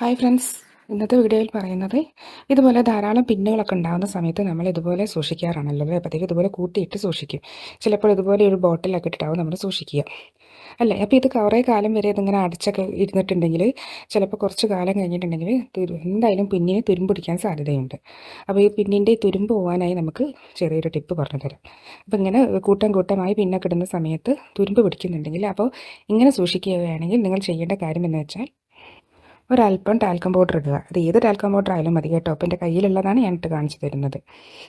Hi friends ഇന്നത്തെ വീഡിയോയിൽ പറയുന്നത് ഇതുപോലെ ധാരാളം പിന്നുകളൊക്കെ ഉണ്ടാകുന്ന സമയത്ത് നമ്മൾ ഇതുപോലെ സൂക്ഷിക്കാറാണല്ലോ അല്ലേ? അപ്പോഴത്തേക്ക് ഇതുപോലെ കൂട്ടിയിട്ട് സൂക്ഷിക്കും. ചിലപ്പോൾ ഇതുപോലെ ഒരു ബോട്ടിലൊക്കെ ഇട്ടിട്ടാവും നമ്മൾ സൂക്ഷിക്കുക. അല്ലേ? അപ്പോൾ ഇത് കുറേ കാലം വരെ ഇതിങ്ങനെ അടച്ചൊക്കെ ഇരുന്നിട്ടുണ്ടെങ്കിൽ ചിലപ്പോൾ കുറച്ച് കാലം കഴിഞ്ഞിട്ടുണ്ടെങ്കിൽ എന്തായാലും പിന്നിന് തുരുമ്പ് പിടിക്കാൻ സാധ്യതയുണ്ട്. അപ്പോൾ ഈ പിന്നിന്റെ തുരുമ്പ് പോകാനായി നമുക്ക് ചെറിയൊരു ടിപ്പ് പറഞ്ഞു തരാം അപ്പോൾ ഇങ്ങനെ കൂട്ടം കൂട്ടമായി പിന്നൊക്കെ ഇടുന്ന സമയത്ത് തുരുമ്പ് പിടിക്കുന്നുണ്ടെങ്കിൽ അപ്പോൾ ഇങ്ങനെ സൂക്ഷിക്കുകയാണെങ്കിൽ നിങ്ങൾ ചെയ്യേണ്ട കാര്യം എന്ന് വെച്ചാൽ ഒരല്പം ടാൽക്കം പൗഡർ ഇടുക. അത് ഏത് ടാൽക്കം പൗഡർ ആയാലും മതി കേട്ടോ. അപ്പം എന്റെ കയ്യിലുള്ളതാണ് ഞാൻ ഇട്ട് കാണിച്ചു തരുന്നത്.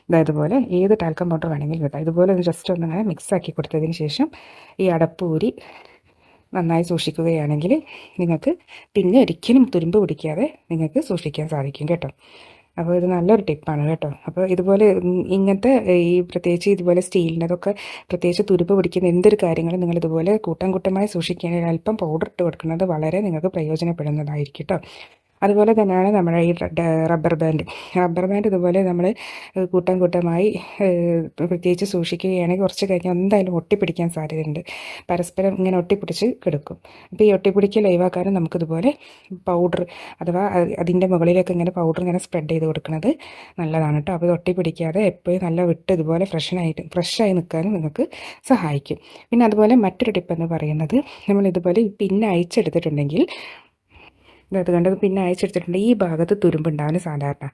ഇതേപോലെ ഏത് ടാൽക്കം പൗഡർ വേണമെങ്കിലും ഇടാം. ഇതുപോലെ ജസ്റ്റ് ഒന്ന് അങ്ങനെ മിക്സ് ആക്കി കൊടുത്തതിന് ശേഷം ഈ അടപ്പൂരി നന്നായി സൂക്ഷിക്കുകയാണെങ്കിൽ നിങ്ങൾക്ക് പിന്നെ ഒരിക്കലും തുരുമ്പ് പിടിക്കാതെ നിങ്ങൾക്ക് സൂക്ഷിക്കാൻ സാധിക്കും കേട്ടോ. അപ്പോൾ ഇത് നല്ലൊരു ടിപ്പാണ് കേട്ടോ. അപ്പോൾ ഇതുപോലെ ഇങ്ങനത്തെ ഈ പ്രത്യേകിച്ച് ഇതുപോലെ സ്റ്റീലിന്റെതൊക്കെ പ്രത്യേകിച്ച് തുരുപ്പ് പിടിക്കുന്ന എന്തൊരു കാര്യങ്ങളും നിങ്ങൾ ഇതുപോലെ കൂട്ടം കൂട്ടമായി സൂക്ഷിക്കാൻ അല്പം പൗഡർ ഇട്ട് കൊടുക്കുന്നത് വളരെ നിങ്ങൾക്ക് പ്രയോജനപ്പെടുന്നതായിരിക്കും കേട്ടോ. അതുപോലെ തന്നെയാണ് നമ്മുടെ ഈ റബ്ബർ ബാൻഡ്. റബ്ബർ ബാൻഡ് ഇതുപോലെ നമ്മൾ കൂട്ടം കൂട്ടമായി പ്രത്യേകിച്ച് സൂക്ഷിക്കുകയാണെങ്കിൽ കുറച്ച് കഴിഞ്ഞാൽ എന്തായാലും ഒട്ടിപ്പിടിക്കാൻ സാധ്യതയുണ്ട്. പരസ്പരം ഇങ്ങനെ ഒട്ടിപ്പിടിച്ച് കിടക്കും. അപ്പോൾ ഈ ഒട്ടിപ്പിടിക്കൽ ഒഴിവാക്കാനും നമുക്കിതുപോലെ പൗഡർ അഥവാ അതിന്റെ മുകളിലൊക്കെ ഇങ്ങനെ പൗഡർ ഇങ്ങനെ സ്പ്രെഡ് ചെയ്ത് കൊടുക്കുന്നത് നല്ലതാണ് കേട്ടോ. അപ്പോൾ ഒട്ടിപ്പിടിക്കാതെ എപ്പോഴും നല്ല വിട്ട് ഇതുപോലെ ഫ്രഷനായിട്ട് ഫ്രഷായി നിൽക്കാനും നിങ്ങൾക്ക് സഹായിക്കും. പിന്നെ അതുപോലെ മറ്റൊരു ടിപ്പ് എന്ന് പറയുന്നത് നമ്മൾ ഇതുപോലെ പിന്നെ അയച്ചെടുത്തിട്ടുണ്ടെങ്കിൽ ഇത് കണ്ടത് പിന്നെ അയച്ചെടുത്തിട്ടുണ്ട്. ഈ ഭാഗത്ത് തുരുമ്പുണ്ടാവുന്ന സാധാരണ.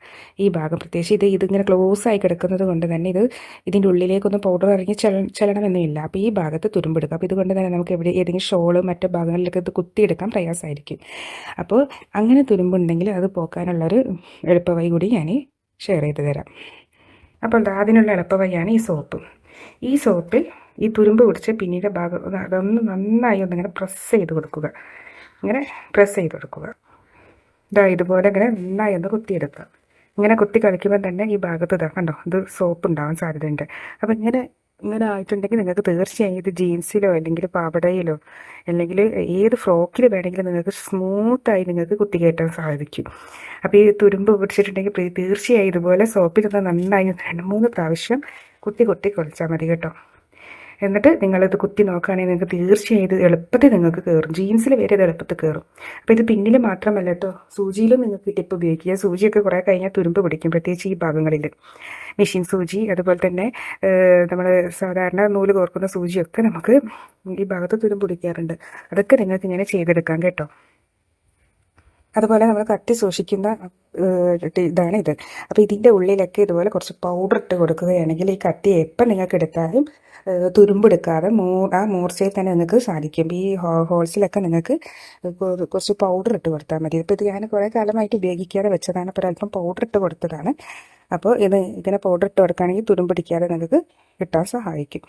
ഈ ഭാഗം പ്രത്യേകിച്ച് ഇത് ഇതിങ്ങനെ ക്ലോസ് ആയി കിടക്കുന്നത് കൊണ്ട് തന്നെ ഇത് ഇതിന്റെ ഉള്ളിലേക്കൊന്നും പൗഡർ ഇറങ്ങി ചെല്ലണമെന്നില്ല അപ്പോൾ ഈ ഭാഗത്ത് തുരുമ്പെടുക്കുക അപ്പോൾ ഇതുകൊണ്ട് തന്നെ നമുക്ക് എവിടെ ഏതെങ്കിലും ഷോൾ മറ്റു ഭാഗങ്ങളിലൊക്കെ ഇത് കുത്തിയെടുക്കാൻ പ്രയാസമായിരിക്കും. അപ്പോൾ അങ്ങനെ തുരുമ്പുണ്ടെങ്കിൽ അത് പോക്കാനുള്ളൊരു എളുപ്പവഴി കൂടി ഞാൻ ഷെയർ ചെയ്ത് തരാം. അപ്പോൾ അതിനുള്ള എളുപ്പവഴിയാണ് ഈ സോപ്പ് ഈ സോപ്പിൽ ഈ തുരുമ്പ് പിടിച്ച് പിന്നീട് ഭാഗം അതൊന്ന് നന്നായി ഒന്നിങ്ങനെ പ്രസ് ചെയ്ത് കൊടുക്കുക. ഇങ്ങനെ പ്രസ് ചെയ്ത് കൊടുക്കുക. ഇതാ ഇതുപോലെ ഇങ്ങനെ നന്നായി ഒന്ന് കുത്തിയെടുക്കുക. ഇങ്ങനെ കുത്തി കളിക്കുമ്പോൾ തന്നെ ഈ ഭാഗത്ത് ഇതാ കണ്ടോ? ഇത് സോപ്പ് ഉണ്ടാവാൻ സാധ്യതയുണ്ട്. അപ്പോൾ ഇങ്ങനെ ഇങ്ങനെ ആയിട്ടുണ്ടെങ്കിൽ നിങ്ങൾക്ക് തീർച്ചയായും ഇത് ജീൻസിലോ അല്ലെങ്കിൽ പാവടയിലോ അല്ലെങ്കിൽ ഏത് ഫ്രോക്കിൽ വേണമെങ്കിലും നിങ്ങൾക്ക് സ്മൂത്തായി നിങ്ങൾക്ക് കുത്തി കയറ്റാൻ സാധിക്കും. അപ്പോൾ ഈ തുരുമ്പ് പിടിച്ചിട്ടുണ്ടെങ്കിൽ തീർച്ചയായും ഇതുപോലെ സോപ്പിലൊന്ന് നന്നായി രണ്ട് മൂന്ന് പ്രാവശ്യം കുത്തി കുത്തി കുളിച്ചാൽ മതി കേട്ടോ. എന്നിട്ട് നിങ്ങളിത് കുത്തി നോക്കുകയാണെങ്കിൽ നിങ്ങൾക്ക് തീർച്ചയായും ഇത് എളുപ്പത്തിൽ നിങ്ങൾക്ക് കയറും. ജീൻസിൽ വരെ ഇത് എളുപ്പത്തിൽ കയറും. അപ്പോൾ ഇത് പിന്നിൽ മാത്രമല്ല കേട്ടോ. സൂചിയിലും നിങ്ങൾക്ക് ടിപ്പ് ഉപയോഗിക്കുക സൂചിയൊക്കെ കുറേ കഴിഞ്ഞാൽ തുരുമ്പ് പിടിക്കും പ്രത്യേകിച്ച് ഈ ഭാഗങ്ങളിൽ. മെഷീൻ സൂചി അതുപോലെ തന്നെ നമ്മൾ സാധാരണ നൂൽ കോർക്കുന്ന സൂചിയൊക്കെ നമുക്ക് ഈ ഭാഗത്ത് തുരുമ്പ് പിടിക്കാറുണ്ട്. അതൊക്കെ നിങ്ങൾക്ക് ഇങ്ങനെ ചെയ്തെടുക്കാം കേട്ടോ. അതുപോലെ നമ്മൾ കട്ടി സൂക്ഷിക്കുന്ന ഇതാണ് ഇത്. അപ്പോൾ ഇതിന്റെ ഉള്ളിലൊക്കെ ഇതുപോലെ കുറച്ച് പൗഡർ ഇട്ട് കൊടുക്കുകയാണെങ്കിൽ ഈ കട്ടി എപ്പം നിങ്ങൾക്ക് എടുത്താലും തുരുമ്പെടുക്കാതെ മൂ ആ മൂർച്ചയിൽ തന്നെ നിങ്ങൾക്ക് സാധിക്കും. ഈ ഹോൾസിലൊക്കെ നിങ്ങൾക്ക് കുറച്ച് പൗഡർ ഇട്ട് കൊടുത്താൽ മതി. ഇപ്പോൾ ഇത് ഞാൻ കുറേ കാലമായിട്ട് ഉപയോഗിക്കാതെ വെച്ചതാണ്. അപ്പോൾ അല്പം പൗഡർ ഇട്ട് കൊടുത്തതാണ്. അപ്പോൾ ഇത് ഇങ്ങനെ പൗഡർ ഇട്ട് കൊടുക്കുകയാണെങ്കിൽ തുരുമ്പിടിക്കാതെ നിങ്ങൾക്ക് കിട്ടാൻ സഹായിക്കും.